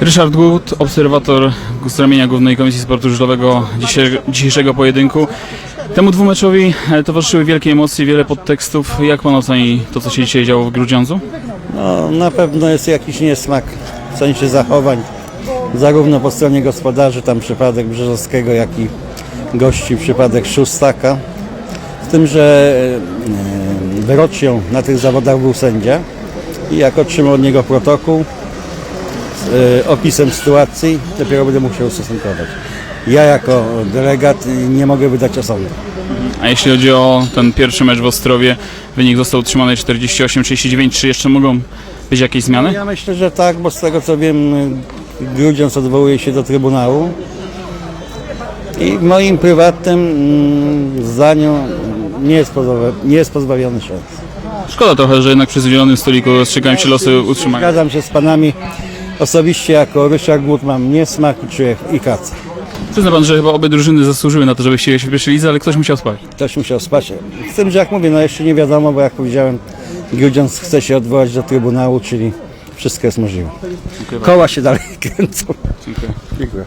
Ryszard Gut, obserwator z ramienia Głównej Komisji Sportu Żużlowego dzisiejszego, pojedynku. Temu dwumeczowi e, towarzyszyły wielkie emocje, wiele podtekstów. Jak pan oceni to, co się dzisiaj działo w Grudziądzu? No, na pewno jest jakiś niesmak w sensie zachowań, zarówno po stronie gospodarzy, tam przypadek Brzezowskiego, jak i gości przypadek Szustaka. Z tym, że e, wyrocznią na tych zawodach był sędzia i jak otrzymał od niego protokół z e, opisem sytuacji, dopiero będę mógł się ustosunkować. Ja jako delegat nie mogę wydać osądu. A jeśli chodzi o ten pierwszy mecz w Ostrowie, wynik został utrzymany 48-39. Czy jeszcze mogą być jakieś zmiany? Ja myślę, że tak, bo z tego co wiem, Grudziądz odwołuje się do Trybunału i w moim prywatnym mm, zdaniu nie jest, pozbawiony, nie jest pozbawiony szans. Szkoda trochę, że jednak przy zielonym stoliku rozstrzygają się losy utrzymania. Zgadzam się z panami. Osobiście jako Ryszard Głód mam niesmak czuję i kacę. Przyzna pan, że chyba obie drużyny zasłużyły na to, żeby się w pierwszej lidze, ale ktoś musiał spać. Ktoś musiał spać. Z tym, że jak mówię, no jeszcze nie wiadomo, bo jak powiedziałem, Grudziądz chce się odwołać do Trybunału, czyli wszystko jest możliwe. Koła się dalej kręcą. Dziękuję. Dziękuję.